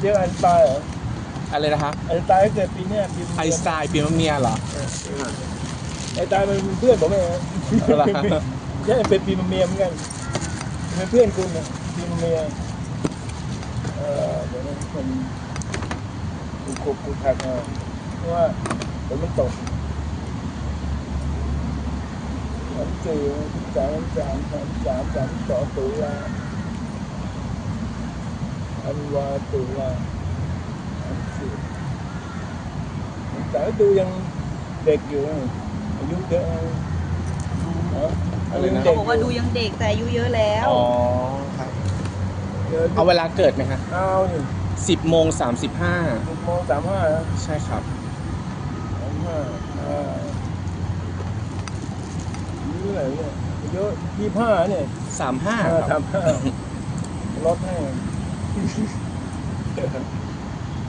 เชื่อไอน์สไตน์เหรออะไรนะคะไอน์สไตน์เกิดปีเนี้ยปีไอน์สไตล์ปีมะเมียเหรอไอน์สไตน์มันเป็นเพื่อนผมเองนะอะไรคะใช่เป็นปีมะเมียเหมือนกันเป็นเพื่อนคุณนะปีมะเมียเออเดี๋ยวนะมันกูกูกูทักมาเพราะว่าฝนมันตกสามสี่สามสามสามสามสามสองตุลา อันวาตุลาสามสี่แต่ดูยังเด็กอยู่อายุเยอะอะไรนะเขาบอกว่าดูยังเด็กแต่อายุเยอะแล้ว อ๋อครับเอาเวลาเกิดไหมคะเอานี่สิบโมงสามสิบห้าสิบโมงสามห้าใช่ครับสามห้าอ่าอายุเท่าไรเนี่ยอายุยี่ห้าเนี่ยสามห้าสามห้าลดให้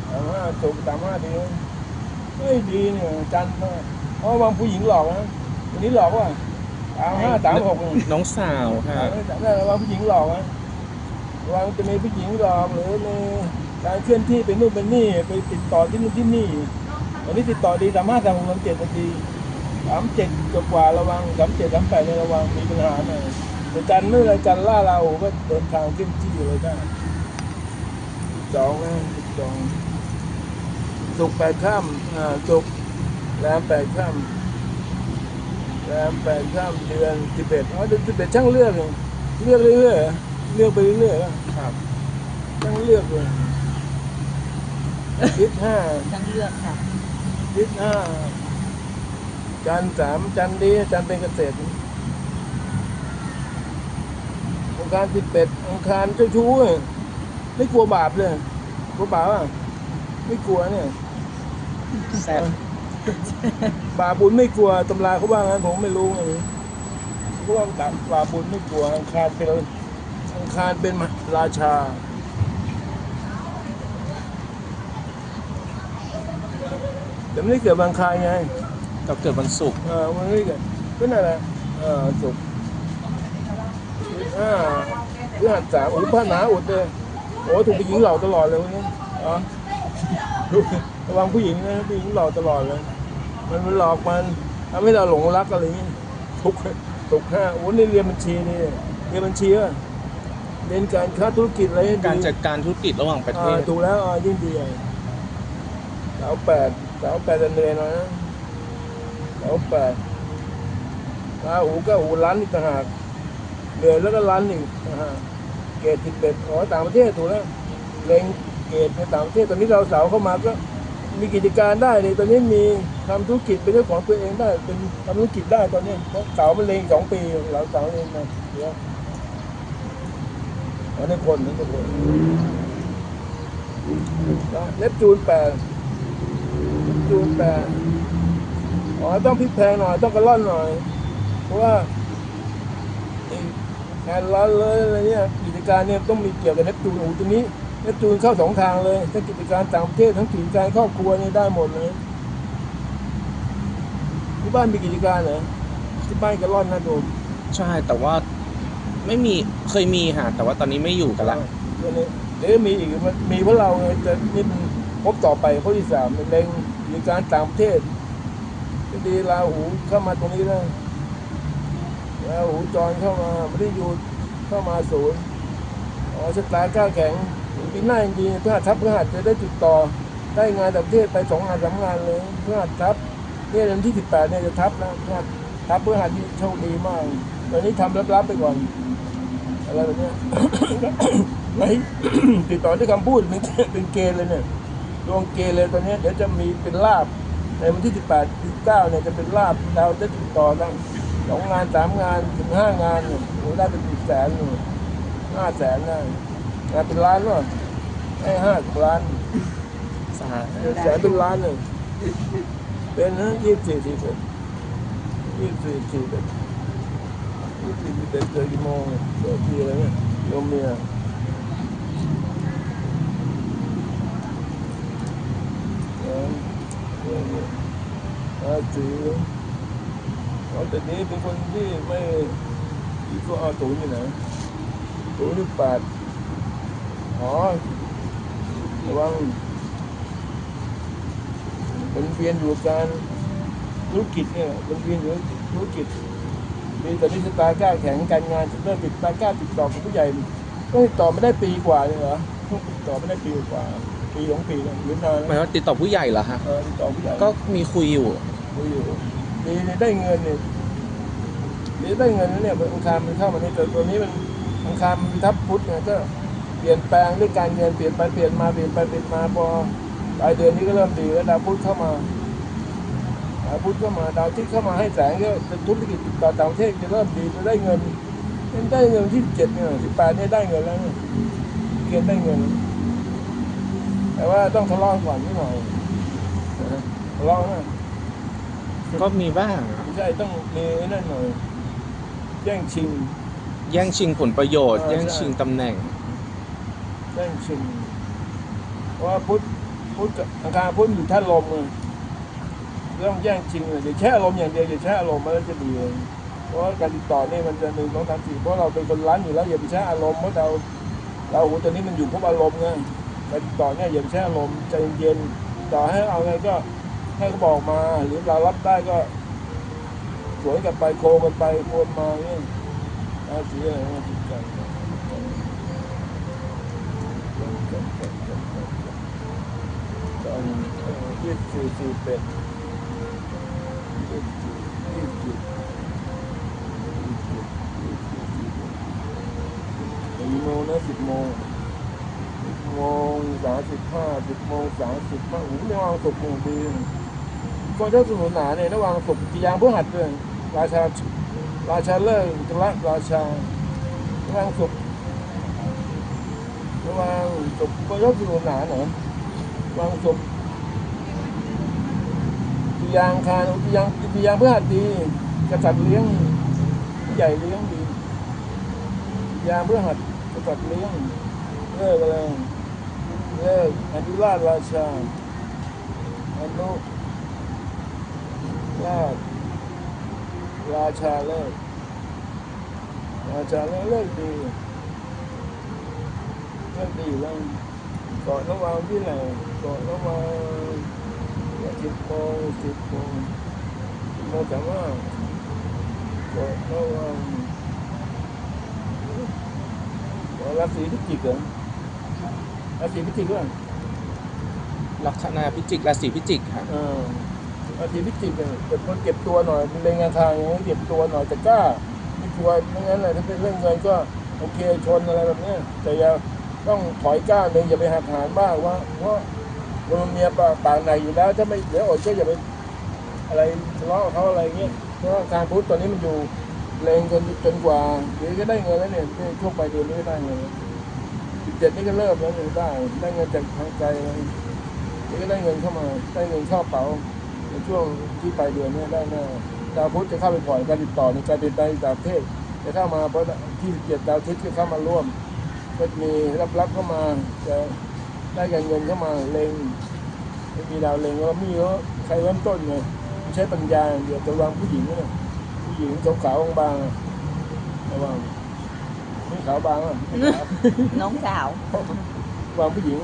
สามห้าจบสามห้าดีเฮ้ยดีเนี่ยจันทร์เพราะบางผู้หญิงหลอกนะวันนี้หลอกว่าสามห้าสามหกเนี่ยน้องสาวค่ะนั่นระวังผู้หญิงหลอกนะระวังจะมีผู้หญิงหลอกหรือมีการเคลื่อนที่ไปนู่นไปนี่ไปติดต่อที่นู่นที่นี่วันนี้ติดต่อดีสามห้าสามหกสามเจ็ดนาทีสามเจ็ดกว่าระวังสามเจ็ดสามแปดเนี่ยระวังมีปัญหาหน่อยแต่จันทร์ไม่อะไรจันทร์ล่าเราก็เดินทางขึ้นที่เลยได้ จองนะจองสุกร์แปดข้ามอ่าสุกร์แรมแปดข้ามแรมแปดข้ามเดือนสิบเอ็ดอ๋อเดือนสิบเอ็ดช่างเลือกเลยเลือกเรื่อยๆเหรอเลือกไปเรื่อยๆเหรอครับช่างเลือกเลยทิศห้ายังเลือกค่ะทิศห้าจันทร์สามจันทร์ดีจันทร์เป็นเกษตรองคารสิบเอ็ดองคารเจ้าชู้อะ ไม่กลัวบาปเลยกลัวบาปอะไม่กลัวเนี่ยแซ่บบาปบุญไม่กลัวตำราเขาว่างั้นผมไม่รู้ไงเขาว่าบาปบุญไม่กลัวอังคารเป็นอังคารเป็นราชาแต่ไม่ได้เกิดบางคารไงเราเกิดวันศุกร์เออมันไม่ได้เกิดก็นั่นแหละเออสุกอ่าเรื่องสามอุปหนาอุดเลย โอ้ถูกผู้หญิงหลอกตลอดเลยวันนี้อ๋อระวังผู้หญิงนะผู้หญิงหลอกตลอดเลย มันมันหลอกมันทำให้เราหลงรักอะไรอย่างนี้ทุกทุกห้าโอ้นี่เรียนบัญชีนี่เรียนบัญชีอะเรียนการค้าธุรกิจอะไรให้ดีการจัดการธุรกิจระหว่างประเทอ่าศถูกแล้วอ่ายิ่งดีใหญ่สาวแปดสาวแปดจะเหนื่อยหน่อยนะสาวแปดลาหูก็หูล้านอีกต่างหากเหนื่อยแล้วก็ล้านอีกต่างหาก เกรดสิบเอ็ดอ๋อต่างประเทศถูกแล้วเล็งเกรดในต่างประเทศตอนนี้เราสาวเข้ามาก็มีกิจการได้เลยตอนนี้มีทำธุรกิจเป็นเจ้าของตัวเองได้ เป็นทำธุรกิจได้ตอนนี้เพราะสาวมันเลงสองปีเราสาวเองมาเดี๋ยวอันนี้คนนั่คนแล้วเนปจูนแปดเนปจูนแปดอ๋อต้องพลิกแพงหน่อยต้องกระล่อนหน่อย เพราะว่าแอนร้อนเลยอะไรเนี่ยกิจ การเนี่ยต้องมีเกี่ยวกับเนปจูนโอ้โหตัวนี้เนปจูนเข้าสองทางเลยทั้งกิจการต่างประเทศทั้งกิจการครอบครัวนี่ได้หมดเลยที่บ้านมีกิจการเหรอที่บ้านกระล่อนนะโดมใช่แต่ว่าไม่มีเคยมีค่ะแต่ว่าตอนนี้ไม่อยู่กันละเดี๋ยวนี้เดี๋ยวมีอีกมันมีเพราะเราไงจะนี่มันพบต่อไปข้อที่สามมันเล็งกิจการต่างประเทศที่ดีลาหูเข้ามาตรงนี้นะลาหูจรเข้ามาไม่ได้อยู่เข้ามาศูนย์ อ๋อชะตาก้าแข็งปีหน้าจริงๆเพื่อทับเพื่อหัดจะได้ติดต่อได้งานต่างประเทศไปสองงานสามงานเลยเพื่อทับเนี่ยเดือนที่สิบแปดเนี่ยจะทับนะเพื่อทับเพื่อหัดที่โชคดีมากตอนนี้ทำลับๆไปก่อนอะไรแบบเนี้ยไม่ติดต่อด้วยคำพูดเป็นเป็นเกณฑ์เลยเนี่ยดวงเกณฑ์เลยตอนนี้เดี๋ยวจะมีเป็นลาบในวันที่สิบแปดสิบเก้าเนี่ยจะเป็นลาบเราจะติดต่อตั้งสองงานสามงานถึงห้างานเนี่ยโอ้ได้เป็นสิบแสนอยู่ ห้าแสนได้งานเป็นล้านวะให้ห้าสิบล้านสหเป็นแสนเป็นล้านหนึ่งเป็นนะยี่สิบสี่สิบเอ็ดยี่สิบสี่สี่สิบเอ็ดยี่สิบสี่สิบเอ็ดเจอกี่โมงเนี่ยเจอทีอะไรเนี่ยโยมเมียเออเออเออเออสีเอาแต่นี้เป็นคนที่ไม่ที่ก็เอาตูนอยู่ไหน ตูนที่แปดอ๋อระวังเป็นเวียนอยู่กับการธุรกิจเนี่ยเป็นเวียนอยู่กับธุรกิจมีแต่นิสตากล้าแข็งการงานจะเริ่มติดตากล้าติดต่อกับผู้ใหญ่ก็ติดต่อไม่ได้ปีกว่าเลยเหรอติดต่อไม่ได้ปีกว่า ปีสองปีแล้วหรือนานหมายแล้วว่าติดต่อผู้ใหญ่เหรอฮะเออติดต่อผู้ใหญ่ก็มีคุยอยู่คุยอยู่ดีได้เงินเนี่ยดีได้เงินแล้วเนี่ยอังคารมันเข้ามานี่แต่ตัวนี้มันอั งคารมันทับพุทธเนี่ยก็เปลี่ยนแปลงด้วยการเงินเปลี่ยนไปเปลี่ยนมาเปลี่ยนไปเปลี่ยนมาพอปลายเดือนนี้ก็เริ่มดีแล้วดาวพุธเข้ามาดาวพุธเข้ามาดาวที่เข้ามาให้แสงก็เป็นธุรกิจติดต่อต่างประเทศจะเริ่มดีจะได้เงินเป็นได้เงินที่เจ็ดเนี่ยสิบแปดเนี่ยได้เงินแล้วเนี่ยเกณฑ์ได้เงิน แต่ว่าต้องทะเลาะก่อนนิดหน่อยนะทะเลาะนะก็มีบ้างไม่ใช่ต้องมีไอ้นั่นหน่อยแย่งชิง แย่งชิงผลประโยชน์ เออแย่งใช่ ชิงตำแหน่ง แย่งชิงเพราะว่าพุทธพุทธกับอังคารพุทธอยู่ท่านลมเลยต้องแย่งชิงเลยอย่าแช่ลมอย่างเดียวอย่าแช่ลมมันแล้วจะดีเลยเพราะว่าการติดต่อนี่มันจะหนึ่งสองสามสี่เพราะเราเป็นคนร้านอยู่แล้วอย่าไปแช่อารมณ์เพราะเราเราหูตอนนี้มันอยู่เพราะอารมณ์ไงการติดต่อเนี่ยอย่าไปแช่อารมณ์ใจเย็นๆต่อให้เอาไงก็ให้เขาบอกมาหรือเรารับได้ก็สวนกันไปโคกันไปโคนมาเนี่ย สิบสี่สี่เป็ดยี่สิบสี่ยี่สิบสี่สี่โมงนะสิบโมงสิบโมงสามสิบห้าสิบโมงสามสิบห้าโอ้โหไม่วางศพโมงดีก่อนเจ้าสมุนหนาเนี่ยระหว่างศพกี่ยางเพื่อหัดเลยราชา ราชาเลิกกละราชาระหว่างศพระว่างศพก็ยกอยู่หนาหน่อยระวางศพตุยางคารตุยางตุยางเพื่อดีกษัตริย์เลี้ยงใหญ่เลี้ยงดียางเพื่อหัดกษัตริย์เลี้ยงเลิกอะไรเลิกอนุราชราชาอนุราช ราชาเลิกราชาเลิกเลิกดีเลิกดีแล้วก่อนระหว่างที่ไหนก่อนระหว่างสิบโมงสิบโมงสิบโมงสามห้าก่อนระหว่างก่อนราศีพิจิกเหรอราศีพิจิกเหรอลัคนาพิจิกราศีพิจิกค่ะ เออราศีพิจิกเนี่ยเป็นคนเก็บตัวหน่อยเป็นเรงงานทางอย่างนี้เก็บตัวหน่อยจะกล้าไม่กลัวไม่งั้นเลยถ้าเป็นเรื่องเงินก็โอเคชนอะไรแบบเนี้ยแต่อย่าต้องถอยก้าวหนึ่งอย่าไปหักหานบ้างว่าเพราะมันเมียปากปากไหนอยู่แล้วถ้าไม่เดี๋ยวอดก็อย่าไปอะไรทะเลาะเขาอะไรเงี้ยเพราะการพุทธตอนนี้มันอยู่แรงจนจนกว่าเดี๋ยวก็ได้เงินแล้วเนี่ยช่วงปลายเดือนนี้ก็ได้เงินสิบเจ็ดนี่ก็เริ่มแล้วเนี่ยได้ได้เงินจากทางไกลเลยนี่ก็ได้เงินเข้ามาได้เงินเข้าเป๋า ในช่วงที่ปลายเดือนเนี้ได้แน่ดาวพุธจะเข้าไปปล่อยการติดต่อในการติดต่อต่างประเทศจะเข้ามาเพราะที่เจ็ดดาวอาทิตย์ก็เข้ามาร่วม ก็มีรับรับเข้ามาจะได้การเงินเข้ามาเล็งไม่มีดาวเล็งว่ามีว่าใครเริ่มต้นไงใช้ปัญญาอย่างเดียวจะวางผู้หญิงเนี่ยผู้หญิงขาวๆบางๆอะระวังไม่ขาวบางอะไม่ขาวน้องสาววางผู้หญิง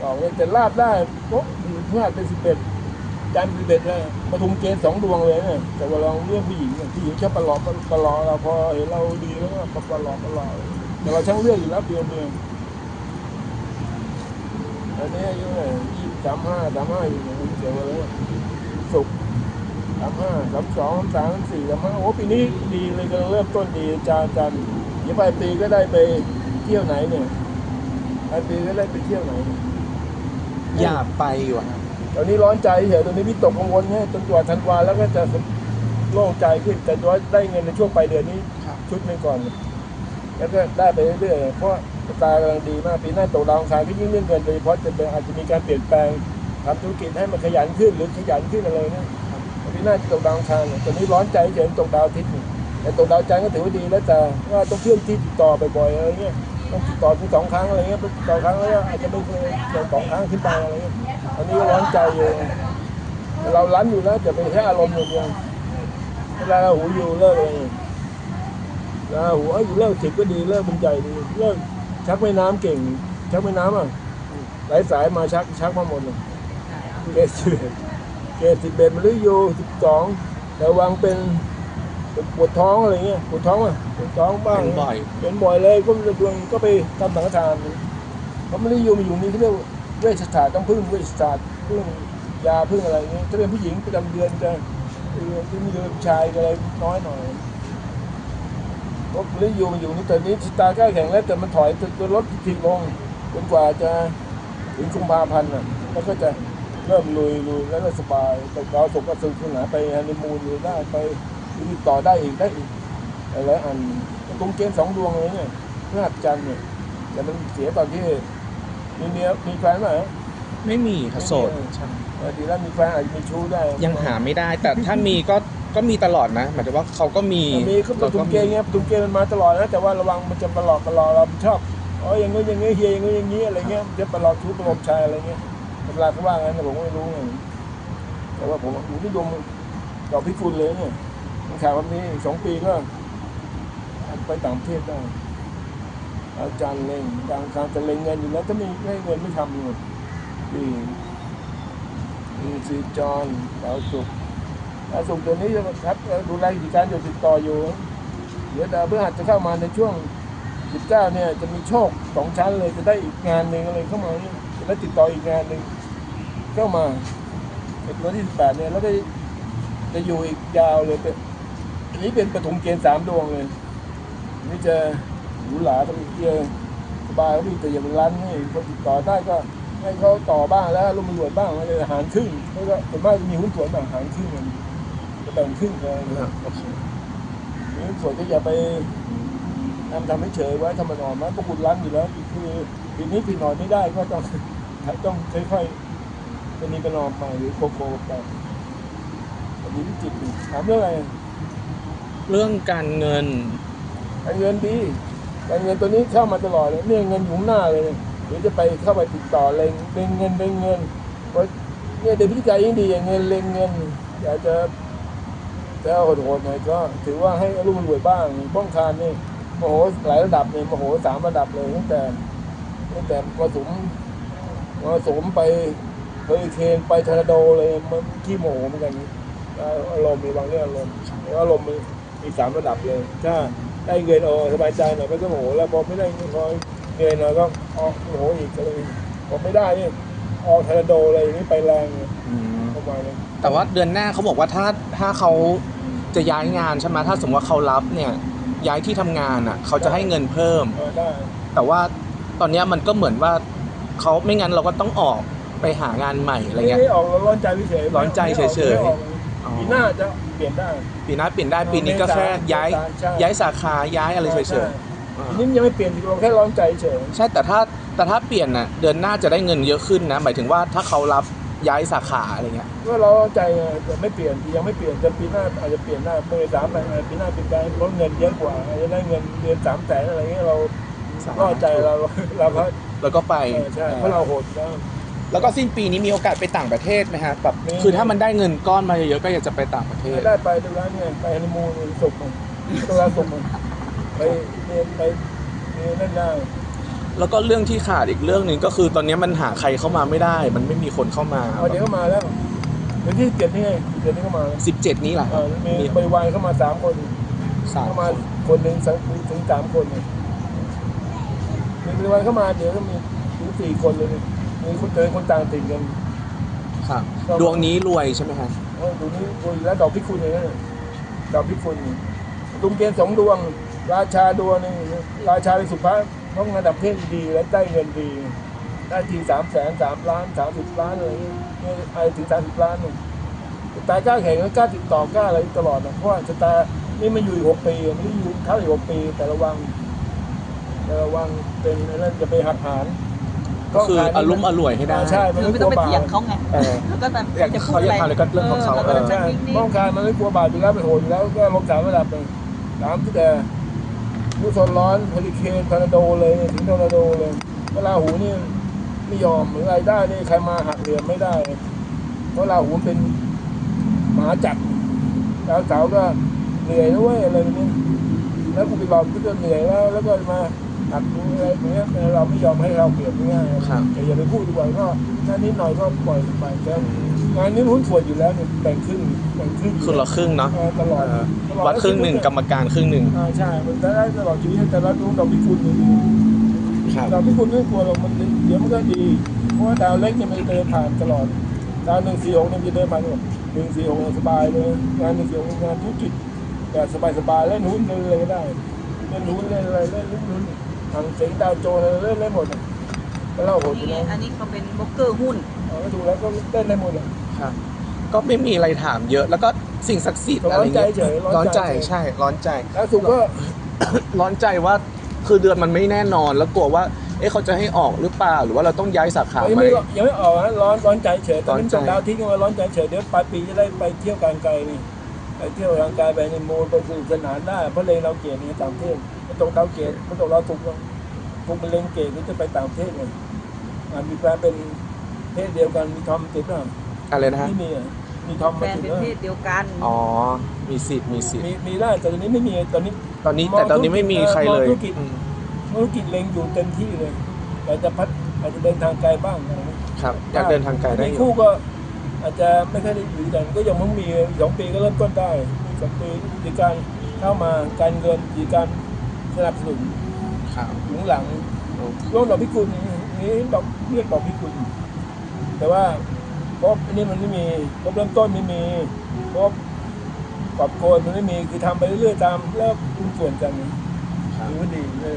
บอกเลยแต่ลาบได้ปุ๊บพลาดเป็นสิบเอ็ด จันทร์เอ็ดเลยประทุมเกณฑ์สองดวงเลยเนี่ยแต่ว่าลองเรื่องผู้หญิงเนี่ยผู้หญิงชอบประหลอกประหลอกเราพอเห็นเราดีแล้วก็มาประหลอกประหลอกแต่เราช่างเลือกอยู่แล้วเดียวเดียวอันนี้อายุเนี่ยยี่สามห้าสามห้าอยู่เนี่ยเกี่ยวกับอะไรวสุกสามห้าสามสองสามสี่สามห้าโอ้ปีนี้ดีเลยกำลังเริ่มต้นดีจานจันเดี๋ยวปลายปีก็ได้ไปเที่ยวไหนเนี่ยปลายปีก็ได้ไปเที่ยวไหนอยากไปอยู่ฮะ ตอนนี้ร้อนใจเฉยตอนนี้วิตกกังวลไงจนกว่าธันวาแล้วก็จะโล่งใจขึ้นแต่ว่าได้เงินในช่วงปลายเดือนนี้ครับชุดหนึ่งก่อน แล้วก็ได้ไปเรื่อยๆเพราะตากำลังดีมากปีหน้าตกดาวอังคารก็ยิ่งเรื่องเงินโดยเฉพาะจะเป็นอาจจะมีการเปลี่ยนแปลงทำธุรกิจให้มันขยันขึ้นหรือขยันขึ้นอะไรเนี่ยปีหน้าจะตกดาวอังคารเนี่ยตอนนี้ร้อนใจเฉยตกดาวอาทิตย์นี่แต่ตกดาวจันทร์ก็ถือว่าดีแล้วแต่ว่าต้องเชื่อมที่ติดต่อบ่อยๆอะไรเงี้ย ต่อถึงสองครั้งอะไรเงี้ยต่อครั้งแล้วอาจจะไม่เคยสองครั้งขึ้นไปอะไรเงี้ยอันนี้ก็ร้อนใจอยู่เราลั้นอยู่แล้วจะเป็นแค่อารมณ์อย่างเดียวเวลาหูอยู่เลิกเลยนะหัวอยู่เลิกถิกก็ดีเลิกเป็นใจดีเลิกชักแม่น้ำเก่ง ชักแม่น้ำอะหลายสายมาชักชักมาหมดเลยเกสสิบเอ็ดเกสสิบเอ็ดมฤยูสิบสองระวังเป็น ป็นปวดท้องอะไรเงี้ยปวดท้องอะปวดท้องบ้างเป็นบ่อยเป็นบ่อยเลยก็เลยดวงก็ไปทำสังฆทานเขาไม่ได้อยู่มาอยู่นี่เขาเรียกว่าเวชศาสตร์ต้องพึ่งเวชศาสตร์พึ่งยาพึ่งอะไรอย่างเงี้ยถ้าเป็นผู้หญิงประจำเดือนจะที่มีเดือนชายก็อะไรน้อยหน่อยก็ไม่ได้อยู่มาอยู่นี่แต่นี้ชะตาใกล้แข่งแล้วแต่มันถอยจนลดทิศลงจนกว่าจะถึงกุมภาพันธ์น่ะแล้วก็จะเริ่มลุยลุยแล้วก็สบายแต่เราสมกับสุขสนาไปฮันนีมูนอยู่ได้ไป ติดต่อได้อีกได้อีกหลายๆอันตรงเกณฑ์สองดวงเลยเนี่ยพฤหัสจันทร์เนี่ยแต่มันเสียตอนที่มีเมียมีแฟนไหมไม่มีค่ะโสดไม่มีใช่เออดีแล้วมีแฟนอาจจะมีชู้ได้ ยังหาไม่ได้ แต่ถ้ามีก็ก็มีตลอดนะหมายถึงว่าเขาก็มีมีก็ประตูเกณฑ์เงี้ยประตูเกณฑ์มันมาตลอดนะแต่ว่าระวังมันจะประหลอกประหลอกเราชอบอ๋ออย่างงี้อย่างงี้เฮียอย่างงี้อย่างงี้อะไรเงี้ยมันจะประหลอกชู้ประลมชายอะไรเงี้ยเวลาเขาว่างั้นนะผมก็ไม่รู้ไงแต่ว่าผมอยู่ที่ดวงดอกพิกุลเลยเนี่ย มันข่วันนี้อีกสองปีก็ไปต่างประเทศได้อาจารย์เล็งดังการจะเล็งเงินอยู่แล้วถ้าม่ไม่เงินไม่ทำเลยดีมีซีจอนดาวสุกดาวสุกตัวนี้จะครับดูแลกิจการอยู่ติดต่ออยู่เดี๋ยวดาวพฤหัสจะเข้ามาในช่วง19เนี่ยจะมีโชคสองชั้นเลยจะได้อีกงานหนึ่งอะไรเข้ามาเนี่ยจะได้ติดต่ออีกงานหนึ่งเข้ามาเป็นวันที่18เนี่ยแล้วก็จะอยู่อีกยาวเลยเป็น อันนี้เป็นปฐมเกณฑ์สามดวงเลยนี่จะหรูหราต้องเยอะสบายพี่แต่อย่าเป็นร้านให้คนติดต่อได้ก็ให้เขาต่อบ้างแล้วลงมารวจบ้างอะไรอาหารครึ่งแล้วก็ส่วนมากจะมีหุ้นส่วนแบ่งอาหารครึ่งกันจะแบ่งครึ่งกันอะโอเคมีหุ้นส่วนก็อย่าไปทำทำให้เฉยไว้ทำมันอ่อนมันพวกคุณร้านอยู่แล้วคือปีนี้ปีหน่อยไม่ได้ก็ต้องต้องค่อยๆเป็นนี้เป็นนอมไปหรือโคโค่ไปอันนี้วิจิตรถามเรื่องอะไร เรื่องการเงิน การเงินดีการเงินตัวนี้เข้ามาตลอดเลยเนี่ยเงินอยู่หน้าเลยเดี๋ยวจะไปเข้าไปติดต่อเลงเล็งเงินเล็งเงินเพราะเนี่ยเดี๋ยวพิธีการยิ่งดีอย่างเงินเลงเงินอยากจะจะโหดๆหน่อยก็ถือว่าให้อรุ่มรวยบ้างป้องคานนี่โมโหหลายระดับเลยโมโหสามระดับเลยตั้งแต่ตั้งแต่มรสุมมรสุมไปเฮอริเคนไปทอร์นาโดเลยมันขี้โมโหเหมือนกันอารมณ์มีบางเรื่องอารมณ์อารมณ์ มีมีสามระดับเลยถ้าได้เงินโอสบายใจหน่อยไม่ก็โมโหแล้วพอไม่ได้เงินพอเงินหน่อยก็ออกโมโหอีกก็เลยพอไม่ได้นี่ออกทอร์นาโดอะไรอย่างนี้ไปแรงเลยอืมประมาณนี้แต่ว่าเดือนหน้าเขาบอกว่าถ้าถ้าเขาจะย้ายงานใช่ไหมถ้าสมมติว่าเขารับเนี่ยย้ายที่ทำงานอะ เขาจะให้เงินเพิ่มเออได้แต่ว่าตอนเนี้ยมันก็เหมือนว่าเขาไม่งั้นเราก็ต้องออกไปหางานใหม่อะไรเงี้ยไม่ได้ออกเราร้อนใจเฉยๆร้อนใจเฉยๆไม่ออกอ๋อปีหน้าจะ เปลี่ยนได้ปีหน้าเปลี่ยนได้ปีนี้ก็แค่ย้ายใช่ย้ายสาขาย้ายอะไรเฉยใช่ๆอ่าปีนี้มันยังไม่เปลี่ยนเราแค่ร้อนใจเฉยใช่แต่ถ้าแต่ถ้าเปลี่ยนน่ะเดือนหน้าจะได้เงินเยอะขึ้นนะหมายถึงว่าถ้าเขารับย้ายสาขาอะไรเงี้ยก็เราร้อนใจไงแต่ไม่เปลี่ยนยังไม่เปลี่ยนแต่ปีหน้าอาจจะเปลี่ยนได้เมื่อสามไปปีหน้าเปลี่ยนได้ลดเงินเยอะกว่าอาจจะได้เงินเดือนสามแสนอะไรเงี้ยเราร้อนใจเราเราก็แล้วก็ไปเออใช่เพราะเราโหดแล้ว แล้วก็สิ้นปีนี้มีโอกาสไปต่างประเทศไหมฮะแบบมี คือถ้ามันได้เงินก้อนมาเยอะๆก็อยากจะไปต่างประเทศ ได้ไปดูแล้วเนี่ยไปฮันนีมูนสุกมันตัวสุกมันไปเรียนไปเรียนนั่นได้แล้วก็เรื่องที่ขาดอีกเรื่องหนึ่งก็คือตอนนี้มันหาใครเข้ามาไม่ได้ มันไม่มีคนเข้ามาเอาเดี๋ยวก็มาแล้วเดี๋ยวที่เจ็ดนี่ไงเจ็ดนี่ก็มาแล้วสิบเจ็ดนี้แหละเออมีบริวารเข้ามาสามคนสามเข้ามาคนหนึ่งสองถึงสามคนเนี่ยมีบริวารเข้ามาเดี๋ยวก็มีถึงสี่คนเลยเนี่ย มีคนเจอคนต่างถิ่นกันครับ ดวงนี้รวยใช่ไหมฮะเออดูนี่ดูแล้วดอกพิกุลเลยนะดอกพิกุลตุงเกณฑ์สองดวง ราชาดวงหนึงราชาในสุภาพน้องระดับเพศดีและได้เงินดีได้ทีสามแสนสามล้านสามสิบล้านเลยนี่ไปถึงสามสิบล้านหนึ่งตายกล้าแข่งกล้าติดต่อกล้าอะไรตลอดนะเพราะว่าชะตานี่มันอยู่อีกหกปีมันไม่ได้อยู่เท่าอีกหกปีแต่ระวังแต่ระวังเป็นไอ้นั่นจะไปหักหาน ก็คืออารมณ์อร่วยให้ได้ใช่มันคือไม่ไม่กต้ลัองวบาปไปเถียงเขาไงเออ แล้วก็แบบอยากจะพูดเขาอะไรอยากทำอะไรก็เรื่องของเขา เอเอออใช่นิ่งป้องกันมันไม่กลัวบาปอยู่แล้วเป็นโหดอยู่แล้วก็ลงสามระดับเลยตามที่แต่ลูกโซนร้อนเฮลิเคนทอร์นาโดเลยถึงทอร์นาโดเลยเวลาหูนี่ไม่ยอมหรืออะไรได้นี่ใครมาหักเหลี่ยมไม่ได้เพราะลาหูมันเป็นหมาจัดดาวเสาร์ก็เหนื่อยด้วยอะไรแบบนี้แล้วกูไปบอกก็เหนื่อยแล้ว แล้วก็มา หาขัดอะไรอย่างเงี้ยเราไม่ยอมให้เราเปลี่ยนง่ายๆครับ แต่อย่าไปพูดดีกว่าก็งานนิดหน่อยก็ปล่อยไปแต่งานนี้หุ้นส่วนอยู่แล้วเนี่ยแบ่งครึ่งแบ่งครึ่งครึ่งละครึ่งเนาะออตลอดเออตลอวัดครึ่งหนึ่งกรรมการครึ่งหนึ่งอ่าใช่ มันจะได้ตลอดชีวิตแต่ละดวงดอกพิกุลเนี่ยครับดาวพิกุลไม่กลัวหรอกมันเดี๋ยวมันก็ดีเพราะว่าดาวเล็กเนี่ยมันจะเดินผ่านตลอดดาวหนึ่งสี่หกเนี่ยมันจะเดินผ่านตลอดหนึ่งสี่หกเนี่ยสบายเลยงานหนึ่งสี่หกงานธุรกิจแต่สบายสบายๆเล่นหุ้นเล่นอะไรก็ได้เล่นหุ้นเล่นอะไรเล่นหุ้นทางเจ๋งดาวโจนอะไรเล่นได้หมดอะแล้วเราโหดอยู่นี่นะอันนี้เขาเป็นบล็อกเกอร์หุ้นเอาก็ดูแล้วก็เล่นได้หมดอะครับก็ไม่มีอะไรถามเยอะ แล้วก็สิ่งศักดิ์สิทธิ์อะไรเงี้ยร้อนใจเฉยร้ร้ออนนใจใจ ใช่ ร้อนใจแล้วสุกก็ ร้อนใจว่าคือเดือนมันไม่แน่นอนแล้วกลัวว่า เอ๊ะเขาจะให้ออกหรือเปล่าหรือว่าเราต้องย้ายสาขายังไหม ไม่ยังไม่ออกนะร้อนร้อนใจเฉยตอนนี้ร้อนใจ ส่งดาวทิ้งเอาไว้ร้อนใจเฉยเดี๋ยวปลายปีจะได้ไปเที่ยวกลางไกลนี่ไปเที่ยวกลางไกลไปในโมไปสนุกสนานได้เพราะเลงเราเกตนี่ต่างประเทศมัน ตกดาวเกตมันตกเราถูกถูกเป็นเลงเกตนี่จะไปต่างประเทศไงอ่ามีแฟนเป็นเพศเดียวกันมีทอมติดหรือเปล่าอะไรนะฮะไม่มีอะมีทอมแฟมานติดเป็นหรือเพเปล่าศเดียวกันอ๋อมีสิทธิ์มีสิทธิ์มีมีได้แต่ตอนนี้ไม่มีตอนนี้ ตอนนี้แต่ตอนนี้ไม่มีใครเลยมองธุรกิจอืมธุรกิจเลงอยู่เต็มที่เลยอยากจะพัดอาจจะเดินทางไกลบ้างอะไรเงี้ยครับอยากเดินทางไกลได้อมียู่คู่ก็อาจจะไม่ค่อยได้อยู่กันก็ยังเพิ่งมีสองปีก็เริ่มต้นได้มีสองปีมีการเข้ามาการเงินมีการ สนับสนุนครับหนุนหลังโอเคร่วมดอกพิกุลนี่ดอกเรียกดอกพิกุลแต่ว่าเพราะอันนี้มันไม่มีเพราะเริ่มต้นไม่มีเพราะกอบโกยมันไม่มีคือทำไปเรื่อยๆตามแล้วคุ้มส่วนกันครับถือว่าดีเลย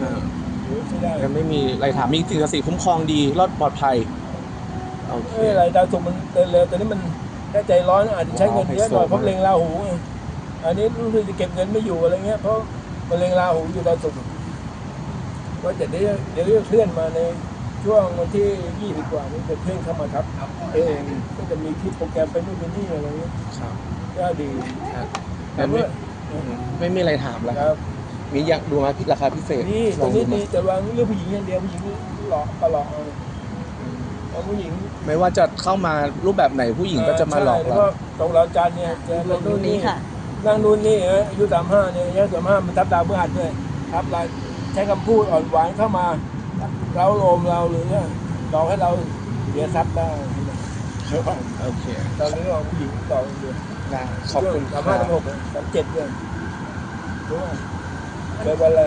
ถือว่าใช้ได้ยังไม่มีอะไรถามมีสิ่งศักดิ์สิทธิ์คุ้มครองดีรอดปลอดภัยโอเคไม่อะไรดาวศุกร์มันเดินเร็วแต่นี้มันแค่ใจร้อนอาจจะใช้เงินเยอะหน่อยเพราะเล็งราหูไงอันนี้รู้สึกจะเก็บเงินไม่อยู่อะไรเงี้ยเพราะ มันเล็งราหูอยู่ดาวศุกร์ก็จะได้เดี๋ยวจะเคลื่อนมาในช่วงวันที่ยี่สิบกว่านี้จะเคลื่อนเข้ามาทับเองก็จะมีคลิปโปรแกรมไปนู่นไปนี่อะไรเงี้ยครับก็ดีครับแต่ไม่ว่าอืมไม่มีอะไรถามแล้วครับ มีอยากดูไหมพี่ราคาพิเศษนี่ตลรองงนี้ดูไหมดีแต่วางเรื่องผู้หญิงอย่างเดียวผู้หญิงหลอกปลอกเอาเอาผู้หญิง ไม่ว่าจะเข้ามารูปแบบไหนผู้หญิงก็จะมาหลอกใช่เราแล้วก็ตรงเราจานเนี่ยจะลงดูนี้ค่ะ นั่งนู่นนี่เอ้ยอายุสามห้าเนี่ยอายุสามห้ามันทับดาวพฤหัสด้วยทับลายใช้คำพูดอ่อนหวานเข้ามาเราโลมเราหรือหลอกให้เราเสียทรัพย์ได้โอเคตอนนี้เราผู้หญิงต่อเดือนได้ขอบคุณคสารัมห้าบถึงหกสามเจ็ดเดือนรู้ไหมเคยวันอะไร